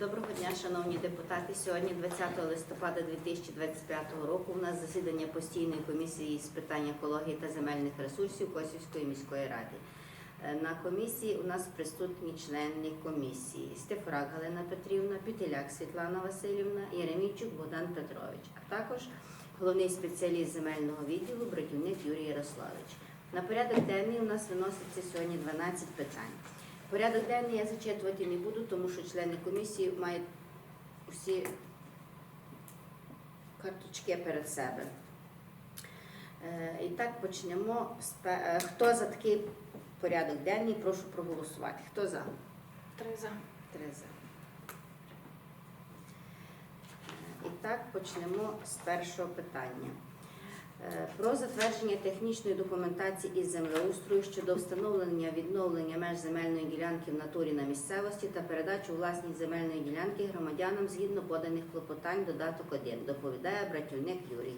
Доброго дня, шановні депутати. Сьогодні, 20 листопада 2025 року, у нас засідання постійної комісії з питань екології та земельних ресурсів Косівської міської ради. Е, На комісії у нас присутні члени комісії Стефрак Галина Петрівна, Пітеляк Світлана Васильівна, Єремійчук Богдан Петрович, а також головний спеціаліст земельного відділу Братівник Юрій Ярославович. На порядок денний у нас виноситься сьогодні 12 питань. Порядок денний я зачитувати не буду, тому що члени комісії мають усі карточки перед себе. Е, І так почнемо. е, Хто за такий порядок денний, прошу проголосувати. Хто за? Три за. Три за. Е, І так почнемо з першого питання. Е, Про затвердження технічної документації із землеустрою щодо встановлення відновлення меж земельної ділянки в натурі на місцевості та передачу власність земельної ділянки громадянам згідно поданих клопотань додаток 1. Доповідає братівник Юрій.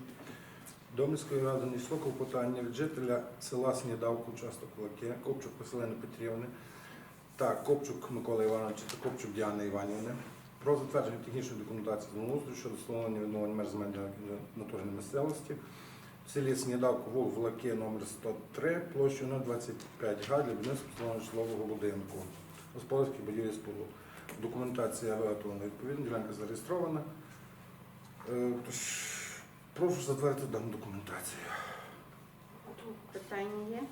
До міської ради надійшло клопотання від жителя села Снідавку, участок Кулаки, Копчук Василини Петрівни та Копчук Миколи Івановича та Копчук Діани Іванівни про затвердження технічної документації землеустрою щодо встановлення відновлення меж земельної ділянки натурної місцевості в селі Снідавку, вулиця Лаки, номер 103, площею 025 га для будівництва житлового будинку. Господарські будівлі споруд. Документація виготовлена відповідно, ділянка зареєстрована. Е, Тож прошу затвердити дану документацію. Питання є?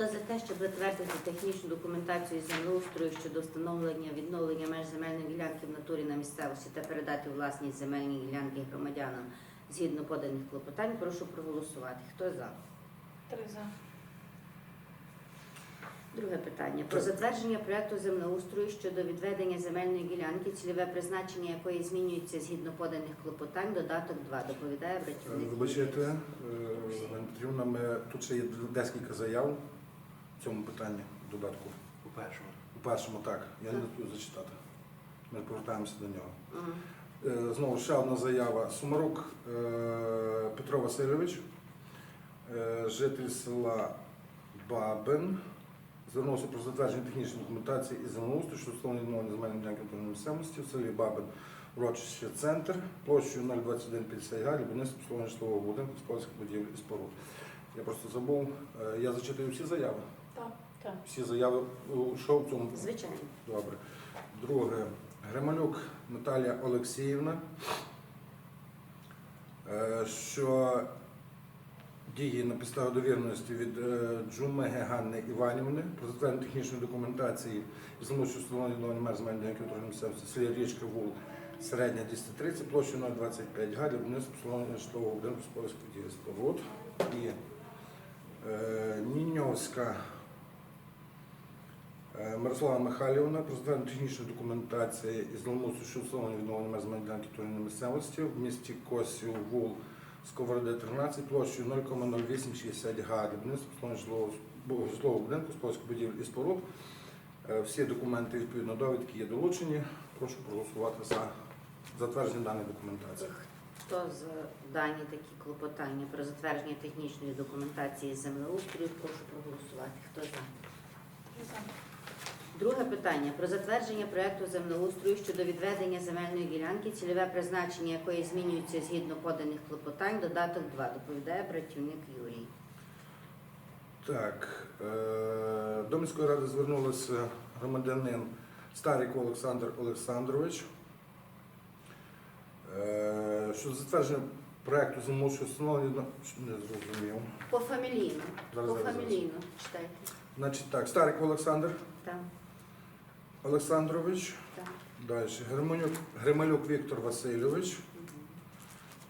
Хто за те, щоб затвердити технічну документацію землеустрою щодо встановлення відновлення меж земельної ділянки в натурі на місцевості та передати власність земельні ділянки громадянам згідно поданих клопотань, прошу проголосувати. Хто за? Три за. Друге питання. Про затвердження проекту землеустрою щодо відведення земельної ділянки, цільове призначення якої змінюється згідно поданих клопотань, додаток 2. Доповідає Е, братівник. Вибачайте, е, Петрівна, ми тут ще є декілька заяв в цьому питанні додатку. У першому. У першому так, я не буду зачитати. Ми повертаємося до нього. Мгм. Е, Знову ще одна заява. Сумарук е, Петро Васильович, е, житель села Бабин, звернувся про затвердження технічної документації із землеустрою, що встановлені відновлення земельної ділянки натурної місцевості в селі Бабин, урочище центр, площею 02150 га, для будівництва обслуговування житлового будинку, господарських будівель і споруд. Я просто забув, е, я зачитую всі заяви. Так. Так. Всі заяви у- що в цьому Звичайно. Добре. Друге. Грималюк Наталія Олексіївна, е, що діє на підставі довіреності від е, Джумеги Ганни Іванівни про затвердження технічної документації і замовчу встановлення відновлення мер земельної в місцевості селі Річка Вул, середня 230, площа 025 га для будівництва обслуговування житлового будинку господарських будівель споруд. І е, Ніньовська Е, Мирослава Михайлівна про затвердження технічної документації із Ломусу, що встановлення відновлення меж земельної ділянки місцевості в місті Косів, Вул, Сковороди 13, площею 0,0860 га обслуговування житлового, будинку, господарських будівель і споруд. Е, Всі документи відповідно довідки є долучені. Прошу проголосувати за затвердження даної документації. Хто за дані такі клопотання про затвердження технічної документації з землеустрою, прошу проголосувати. Хто за? Друге питання про затвердження проекту землеустрою щодо відведення земельної ділянки, цільове призначення якої змінюється згідно поданих клопотань. Додаток 2. Доповідає братівник Юрій. Так, е, до міської ради звернулися громадянин Старик Олександр Олександрович. Е, Щодо затвердження проекту землеустрою встановлення не зрозумів. Пофамілійно. Зараз, зараз, Пофамілійно. Читайте. Значить так, Старик Олександр Так, Олександрович. Далі. Грималюк, Грималюк Віктор Васильович.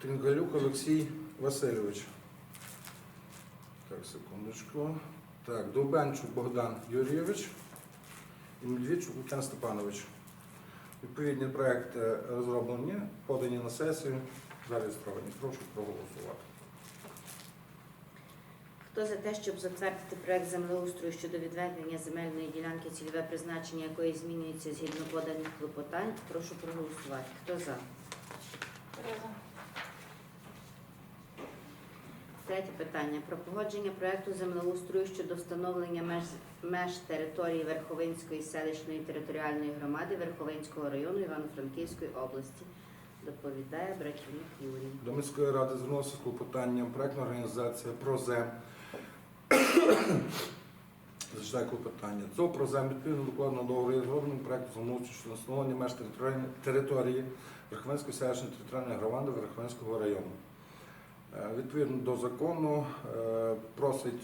Трингалюк Олексій Васильович. Так, секундочку. Так, Довбенчук Богдан Юрійович і Медведчук Лукен Степанович. Відповідні проекти розроблені, подані на сесію, зареєстровані. Прошу проголосувати. Хто за те, щоб затвердити проект землеустрою щодо відведення земельної ділянки, цільове призначення якої змінюється згідно поданих клопотань, прошу проголосувати. Хто за? Третє питання про погодження проекту землеустрою щодо встановлення меж, меж території Верховинської селищної територіальної громади Верховинського району Івано-Франківської області. Доповідає Братівник Юрій. До міської ради звернувся з клопотанням проектна організація «Прозем». Зачитаю клопотання. ЦОВ «Прозем» відповідно до докладного договору є зробленим проекту замовчу щодо встановлення меж території Верховенської селищної територіальної громади Верховенського району. Е, Відповідно до закону е, просить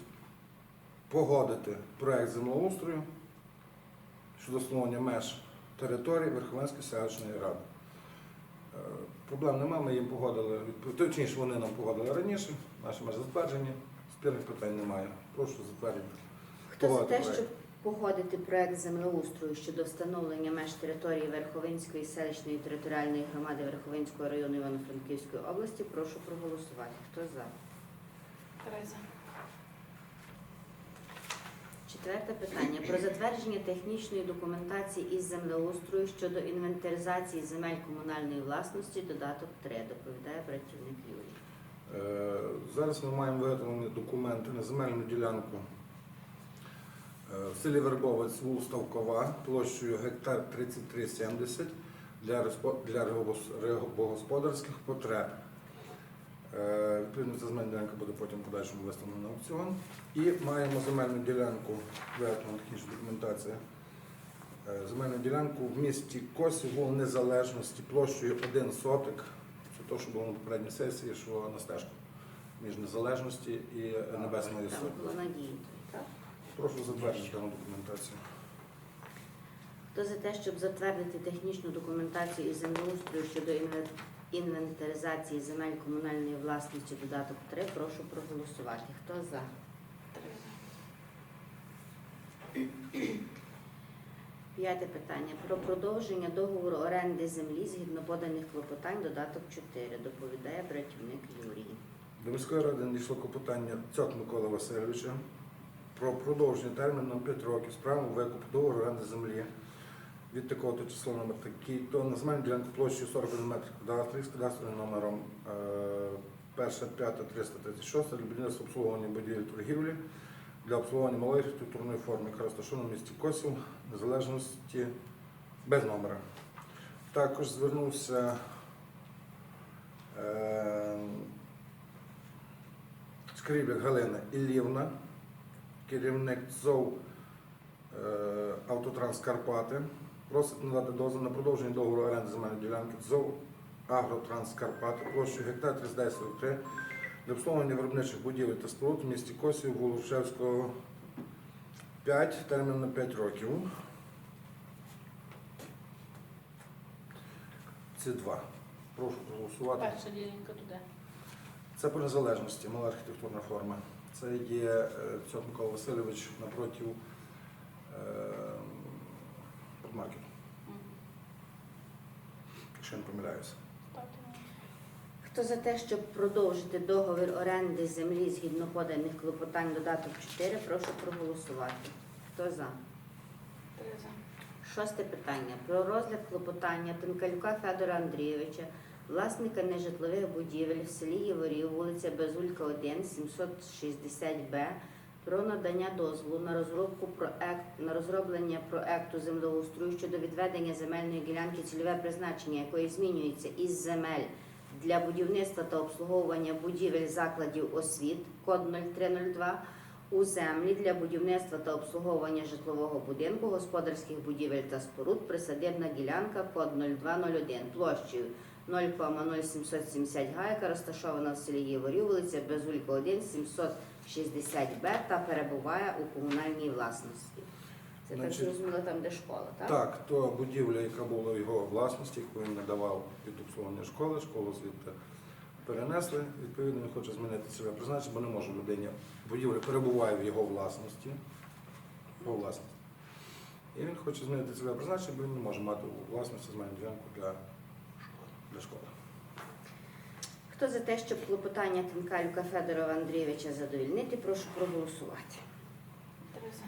погодити проект землеустрою щодо встановлення меж території Верховенської селищної ради. Е, Проблем немає, ми їм погодили, точніше вони нам погодили раніше, наші межі затверджені, спірних питань немає. Прошу затвердити. Хто за те, щоб погодити проект землеустрою щодо встановлення меж території Верховинської селищної територіальної громади Верховинського району Івано-Франківської області, прошу проголосувати. Хто за? Три за. Четверте питання про затвердження технічної документації із землеустрою щодо інвентаризації земель комунальної власності. Додаток 3. Доповідає працівник Юрій. Е, Зараз ми маємо виготовлені документи на земельну ділянку е, в селі Вербовець, вул Ставкова, площею гектар 3370 для рибогосподарських потреб. Е, Відповідно, ця земельна ділянка буде потім подальшому виставлена на аукціон. І маємо земельну ділянку, виготовлена технічна документація. Земельну ділянку в місті Косів, Незалежності, площею 1 сотик. Те, що було на попередній сесії, що на стежку між незалежності і надії. Так? Прошу затвердити дану документацію. Хто за те, щоб затвердити технічну документацію із землеустрою щодо інвентаризації земель комунальної власності додаток 3, прошу проголосувати. Хто за? Три за. П'яте питання про продовження договору оренди землі згідно поданих клопотань додаток 4. Доповідає братівник Юрій. До міської ради надійшло клопотання Цьок Миколи Васильовича про продовження терміну на 5 років з правом викупу договору оренди землі від такого числа номер такий, то на земельну ділянку площею 41 метр квадратних з кадастровим номером е, 1, 5, 336 для будівництва обслуговування будівель торгівлі для обслуговування малої архітектурної форми, яка розташована в місті Косів, незалежності без номера. Також звернувся е, Скрібляк Галина Іллівна, керівник ЦОВ е, Автотранс Карпати, просить надати дозвіл на продовження договору оренди земельної ділянки ЦОВ Агротранс Карпати площею гектар 3943 для обслуговування виробничих будівель та споруд в місті Косів, Волошевського 5, термін на 5 років. Це два. Прошу проголосувати. Перша ділянка туди. Це по незалежності, мала архітектурна форма. Це є е, Цьок Микола Васильович напроти маркету, якщо я не помиляюся. Хто за те, щоб продовжити договір оренди землі згідно поданих клопотань додаток 4, прошу проголосувати. Хто за? Три за. Шосте питання про розгляд клопотання Тинкалюка Федора Андрійовича, власника нежитлових будівель в селі Єворів, вулиця Безулька, 1, 760Б, про надання дозволу на розробку проект на розроблення проекту землеустрою щодо відведення земельної ділянки, цільове призначення якої змінюється із земель для будівництва та обслуговування будівель закладів освіт, код 0302, у землі для будівництва та обслуговування житлового будинку, господарських будівель та споруд, присадибна ділянка код 0201 площею 0,0770 га, яка розташована в селі Єворів, вулиця Безулька 1, 760 Б та перебуває у комунальній власності. Це так зрозуміло там, де школа, так? Так, то будівля, яка була в його власності, яку він надавав під обслуговування школи, школу звідти перенесли. Відповідно, він хоче змінити себе призначення, бо не може людині. Будівля перебуває в його власності. Його власності. І він хоче змінити себе призначення, бо він не може мати у власності земельну ділянку для, для школи. Хто за те, щоб клопотання Тинкалюка Федорова Андрійовича задовільнити, прошу проголосувати. Три за.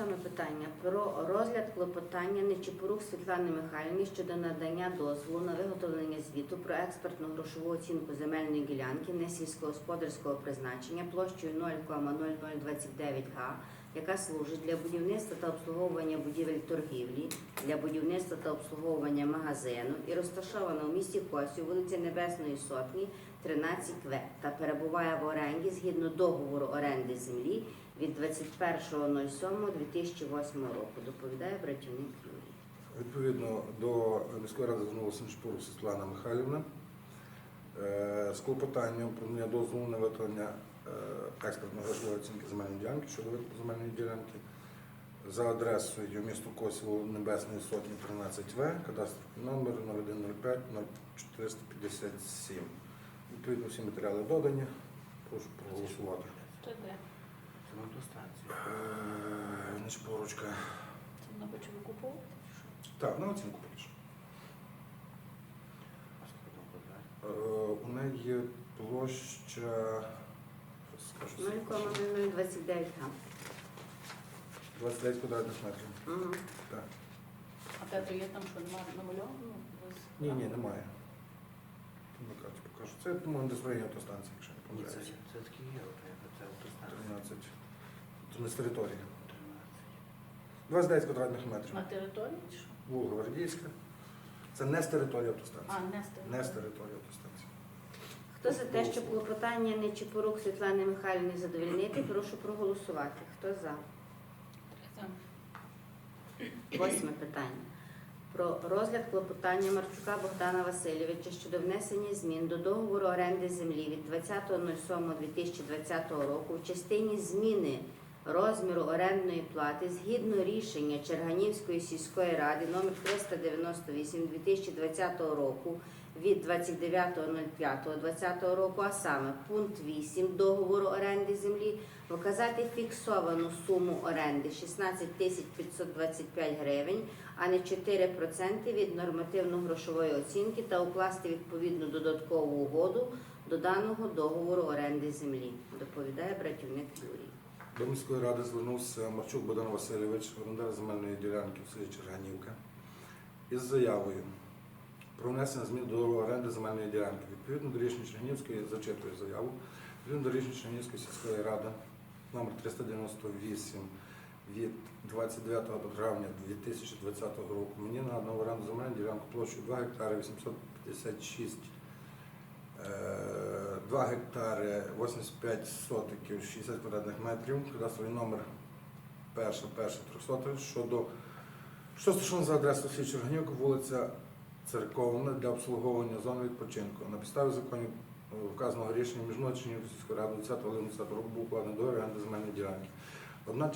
Сьоме питання про розгляд клопотання Нечипорук Світлани Михайлівни щодо надання дозволу на виготовлення звіту про експертну грошову оцінку земельної ділянки несільськогосподарського призначення площею 0,0029 га, яка служить для будівництва та обслуговування будівель торгівлі, для будівництва та обслуговування магазину і розташована у місті Косів, вулиці Небесної Сотні, 13В та перебуває в оренді згідно договору оренди землі від 21.07.2008 року. Доповідає братівник Юрій. Відповідно до міської ради звернулася Нечпорук Світлана Михайлівна е, з клопотанням про надання дозволу на виготовлення е, експертної грошової оцінки земельної ділянки щодо земельної ділянки за адресою місто Косово Небесної Сотні 13В, кадастровий номер 0105 0457. Відповідно, всі матеріали додані. Прошу проголосувати. Це? Це на автостанції. Е, Це вона хоче викуповувати? чи що? Так, на оцінку поки що. А скільки там квадратів? Е, У неї є площа скажу, 0,0029 га. 29 квадратних метрів. Мгм. Так. А то є там, що немає намальовано? Ну, Ні, ні, немає. На карті покажу. Це, по-моєму, десь в районі автостанції, якщо не Ні, це, помиляюся. це таки є, от, як це автостанція. 13. Це не з території. 13. 29 квадратних метрів. На території чи що? Це не з території автостанції. А, не з території. Не з території автостанції. Хто за те, щоб клопотання Нечипорук Світлани Михайлівни задовільнити, прошу проголосувати. Хто за? Восьме питання. Про розгляд клопотання Марчука Богдана Васильовича щодо внесення змін до договору оренди землі від 20.07.2020 року в частині зміни розміру орендної плати згідно рішення Черганівської сільської ради номер 398 2020 року від 29.05.2020 року, а саме пункт 8 договору оренди землі вказати фіксовану суму оренди 16 тисяч 525 гривень, а не 4% від нормативно-грошової оцінки та укласти відповідну додаткову угоду до даного договору оренди землі. Доповідає братівник Юрій. До міської ради звернувся Марчук Богдан Васильович, орендар земельної ділянки в селі Черганівка, із заявою про внесення змін до оренди земельної ділянки. Відповідно до рішення Чернігівської зачитую заяву. Відповідно до рішення Чернігівської сільської ради номер 398 від 29 травня 2020 року мені надано в оренду земельну ділянку площею 2 гектари 856 Е, 2 гектари 85 сотиків 60 квадратних метрів, кадастровий номер перша, перша 300 щодо що стосовно за адресою Січ Черганівка, вулиця Церковна для обслуговування зони відпочинку. На підставі законів е, вказаного рішення міжночення сільської ради 20 липня 2020 року був укладений договір оренди земельної ділянки. Однак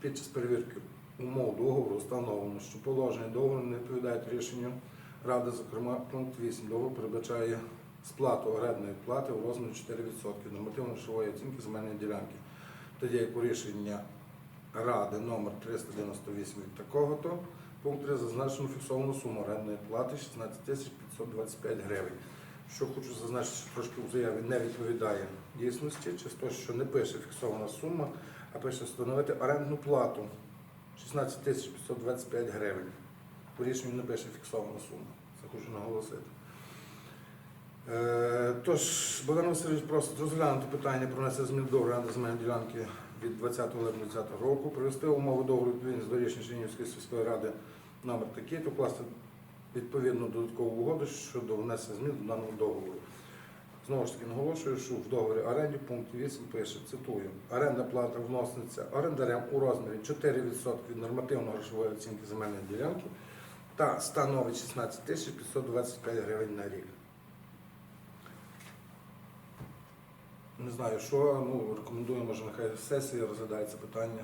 під час перевірки умов договору встановлено, що положення договору не відповідають рішенню Ради, зокрема, пункт 8 договору передбачає сплату орендної плати у розмірі 4% від нормативно-грошової оцінки земельної ділянки. Тоді як у рішення Ради номер 398 від такого-то, пункт 3 зазначено фіксовану суму орендної плати 16 525 гривень. Що хочу зазначити, що трошки в заяві не відповідає дійсності, через те, що не пише фіксована сума, а пише встановити орендну плату 16 525 гривень. У рішенні не пише фіксована сума. Це хочу наголосити. Е, Тож, Богдан Васильович просить розглянути питання про внесення змін до оренди земельної ділянки від 20 липня 2020 року, привести умови договору відповідність до рішення Чернігівської сільської ради номер такий, то вкласти відповідну додаткову угоду щодо внесення змін до даного договору. Знову ж таки наголошую, що в договорі оренді пункт 8 пише, цитую, оренда плата вноситься орендарем у розмірі 4% від нормативно-грошової оцінки земельної ділянки та становить 16 тисяч 525 гривень на рік. Не знаю, що, ну, рекомендую, може, нехай сесія розглядає це питання.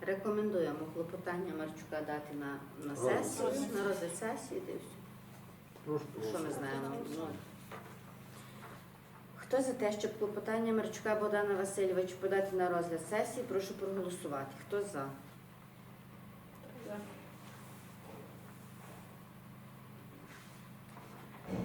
Рекомендуємо клопотання Марчука дати на, на Розгляд сесію, сесії. на розгляд сесії. та. Прошу Що ми знаємо? Ну. Хто за те, щоб клопотання Марчука Богдана Васильовича подати на розгляд сесії, прошу проголосувати. Хто за? Три за.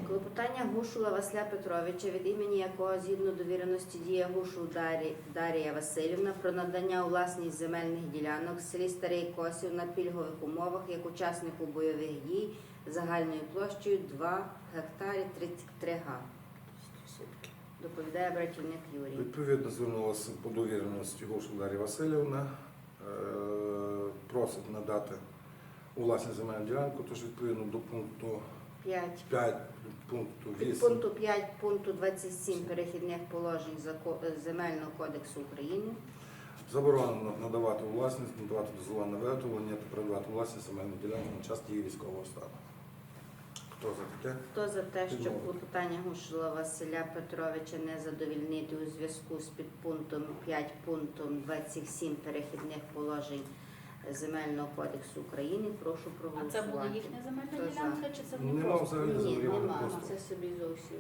Клопотання Гушула Василя Петровича, від імені якого згідно довіреності діє Гушул Дарі- Дарія Васильівна про надання у власність земельних ділянок в селі Старий Косів на пільгових умовах як учаснику бойових дій загальною площею 2 гектарі 33 га. Доповідає братівник Юрій. Відповідно звернулася по довіреності Гошел Дар'я Васильівна. Е, Просить надати у власність земельну ділянку, тож відповідно до пункту 5. 5, пункту Від 8 пункту 5 пункту 27 перехідних положень Зако- Земельного кодексу України заборонено надавати у власність, надавати дозволи на виготовлення та передавати у власність земельну ділянку на час дії військового стану. Хто за таке? Хто за те, щоб клопотання Гушила Василя Петровича не задовільнити у зв'язку з підпунктом 5 пунктом 27 перехідних положень Земельного кодексу України, прошу А це проголосувати. буде їхня земельна ділянка, чи це Нема просто? взагалі Ні, землі, вони нема, просто. це собі зовсім.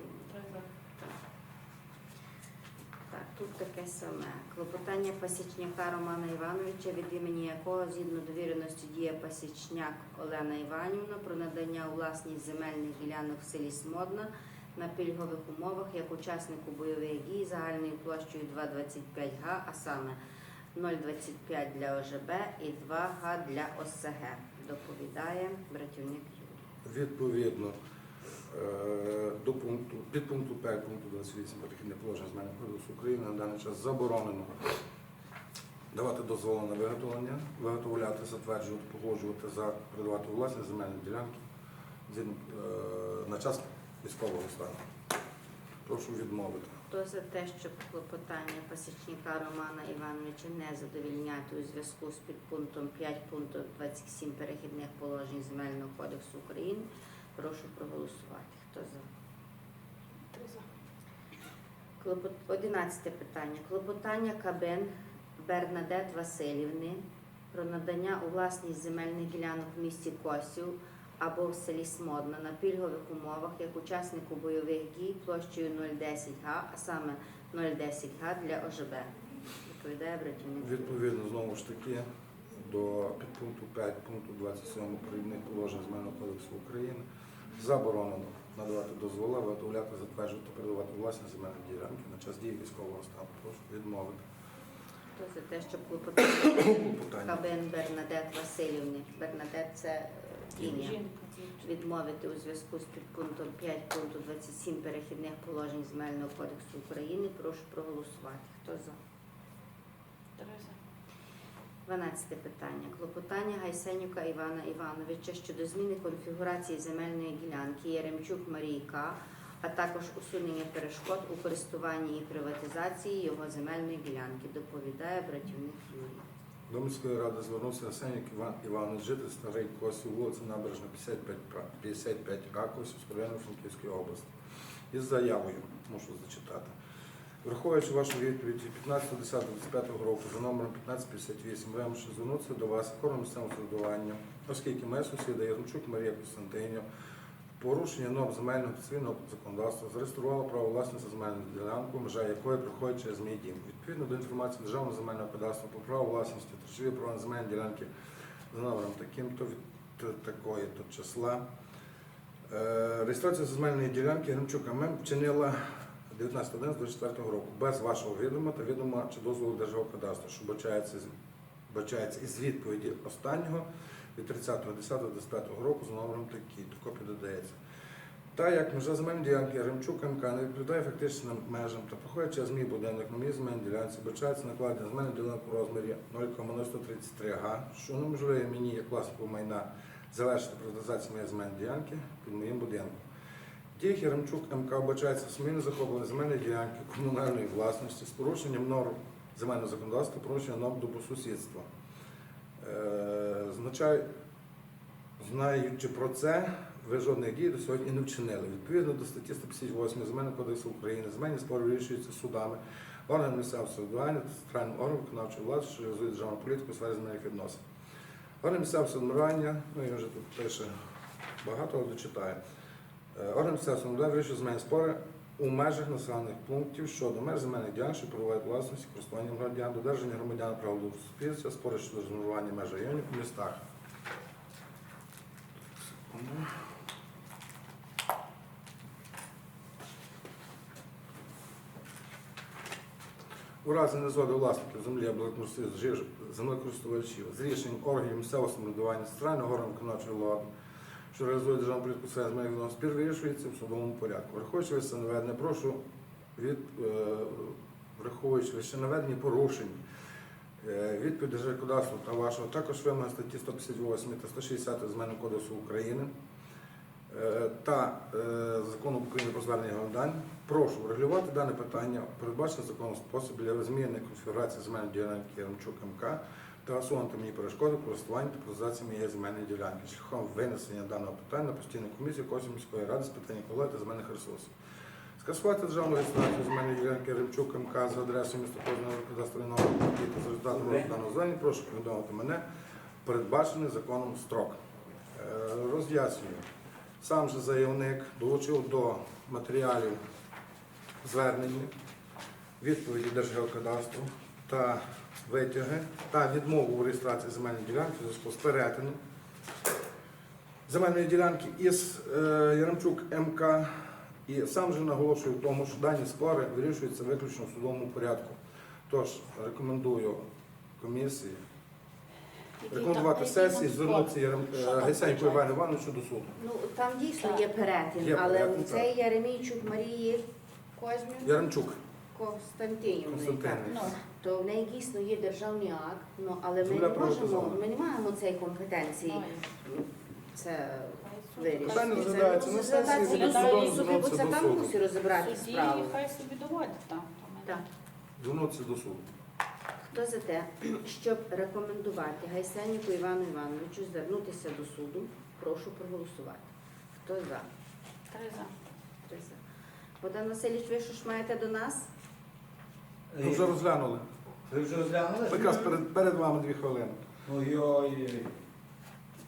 Так, тут таке саме. Клопотання Пасічняка Романа Івановича, від імені якого згідно довіреності діє Пасічняк Олена Іванівна про надання у власність земельних ділянок в селі Смодна на пільгових умовах як учаснику бойових дій загальною площею 2,25 га, а саме 0,25 для ОЖБ і 2 га для ОСГ. Доповідає братівник Юрій. Відповідно е, до пункту, під пункту 5 пункту 28 перехідних положень земельного кодексу України на даний час заборонено давати дозволи на виготовлення, виготовляти, затверджувати, погоджувати у власність земельні ділянки е, на час військового стану. Прошу відмовити. Хто за те, щоб клопотання Пасічника Романа Івановича не задовільняти у зв'язку з підпунктом 5 пункту 27 перехідних положень Земельного кодексу України, прошу проголосувати. Хто за? Клопот... 11 питання. Клопотання Кабен Бернадет Васильівни про надання у власність земельних ділянок в місті Косів або в селі Смодна на пільгових умовах як учаснику бойових дій площею 010 га, а саме 010 га для ОЖБ. Відповідає братівник. Відповідно, знову ж таки, до підпункту 5 пункту 27 перехідних положень земельного кодексу України заборонено надавати дозволи, виготовляти, затверджувати, передавати власні земельні ділянки на час дії військового стану. Прошу відмовити. За те, щоб клопотання. Кабен Бернадет Васильівни. Бернадет це е, відмовити у зв'язку з підпунктом 5 пункту 27 перехідних положень Земельного кодексу України. Прошу проголосувати. Хто за? 12 питання. Клопотання Гайсенюка Івана Івановича щодо зміни конфігурації земельної ділянки Яремчук Марії К, а також усунення перешкод у користуванні і приватизації його земельної ділянки. Доповідає братівник Юрій. До міської ради звернувся Арсенік Іван Іванович, житель Старий Косів, вулиця Набережна 55, пра- 55 А, Косівського району Франківської області. Із заявою, можу зачитати. Враховуючи вашу відповідь 15.10.25 року за номером 1558, вимушено звернутися до вас органу місцевого самоврядування, оскільки моя сусіда Яремчук Марія Костянтинівна в порушення норм земельного цивільного законодавства зареєструвала право власності земельну ділянку, межа якої проходить через мій дім. Відповідно до інформації Державного земельного кадастру про право власності та речові права на земельні ділянки за номером таким-то від такої-то числа. Е, Реєстрація земельної ділянки Гремчук ММ вчинила 19.11.24 року без вашого відома та відома чи дозволу Державного кадастру, що бачається із відповіді останнього від 30.10.25 року за номером такий, то копія додається. Та як межа земельної ділянки Ремчук МК не відповідає фактичним межам та проходить через мій будинок на мій земельній ділянці, бачається накладення земельної ділянки у розмірі 0,133 га, що неможливо мені як власнику майна завершити приватизацію моєї земельної ділянки під моїм будинком. Дії Яремчук МК вбачається самовільне захоплення земельної ділянки комунальної власності з порушенням норм земельного законодавства, порушення норм добросусідства. Е, знаючи про це, ви жодних дій до сьогодні не вчинили. Відповідно до статті 158 Земельного кодексу України, земельні спори вирішуються судами, органами місцевого самоврядування центральним органом виконавчої влади, що реалізує державну політику у сфері земельних відносин. Орган місцевого самоврядування, ну я вже тут пише багато, але дочитаю. Е, Орган місцевого самоврядування вирішує земельні спори у межах населених пунктів щодо меж земельних ділянок, що перебувають власності, користування громадян, додержання громадян прав до суспільства, спори щодо розмежування меж районів у містах. У разі незгоди власників землі або землекористувачів з рішенням органів місцевого самоврядування, центрального органу виконавчої влади, що реалізує державну політику земельних відносин, спір вирішується в судовому порядку. Враховуючи вище наведення, прошу від е, враховуючи вище наведені порушень е, відповідь Держекодавства та вашого також вимоги статті 158 та 160 Земельного кодексу України е, та закону України про звернення громадян, прошу врегулювати дане питання, передбачене законом спосіб для зміни конфігурації земельної ділянки Яремчук МК та усунути мені перешкоди в користуванні та приватизації моєї земельної ділянки шляхом винесення даного питання на постійну комісію Косів міської ради з питань екології та земельних ресурсів. Скасувати державну реєстрацію земельної ділянки Римчук МК за адресою міста Кожного та за результатом даного звернення прошу повідомити мене передбачений законом строк. Е, Роз'яснюю. Сам же заявник долучив до матеріалів звернення відповіді Держгеокадастру та витяги та відмову у реєстрації земельної ділянки у зв'язку з перетином земельної ділянки із е, Яремчук МК. І сам же наголошую в тому, що дані спори вирішуються виключно в судовому порядку. Тож рекомендую комісії рекомендувати сесії, звернутися е, включає? Івану Івановичу до суду. Ну там дійсно є перетин, Є але перетин, цей Яремійчук Марії Козмін Яремчук Константинівни, Константинівни. Ну, то в неї дійсно є державний акт, ну але ми не можемо, ми не маємо цієї компетенції. Це вирішити. Питання розглядається на сесії, бо це до там суду. розібрати Судді, справу. хай собі доводять там. Так. Звернутися до суду. Хто за те, щоб рекомендувати Гайсенніку Івану Івановичу звернутися до суду, прошу проголосувати. Хто за? Три за. Три за. Богдан Васильович, ви що ж маєте до нас? Ми вже розглянули. Ви вже розглянули? Якраз перед, перед вами дві хвилини. Ой-ой.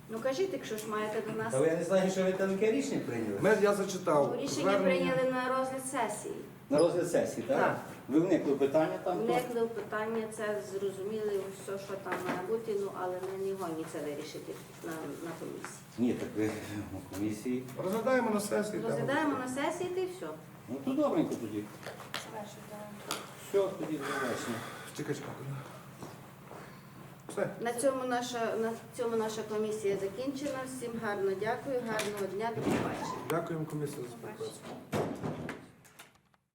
Ну кажіть, якщо ж маєте до нас. Та я не знаю, що ви там яке рішення прийняли. Ми, я зачитав Ну, Рішення звернення. прийняли на розгляд сесії. На розгляд сесії, так? Так. Ви вникли в питання там? Вникли в питання, це зрозуміли все, що там має бути, ну але ми не гоні це вирішити на, на комісії. Ні, так ви на комісії. Розглядаємо на сесії. там. Розглядаємо на сесії та й все. Ну то добренько тоді. Завершуй, давай. Все, тоді чекай. Все. На цьому наша на цьому наша комісія закінчена. Всім гарно дякую, гарного дня, до побачення. Дякуємо комісію за співпрацю.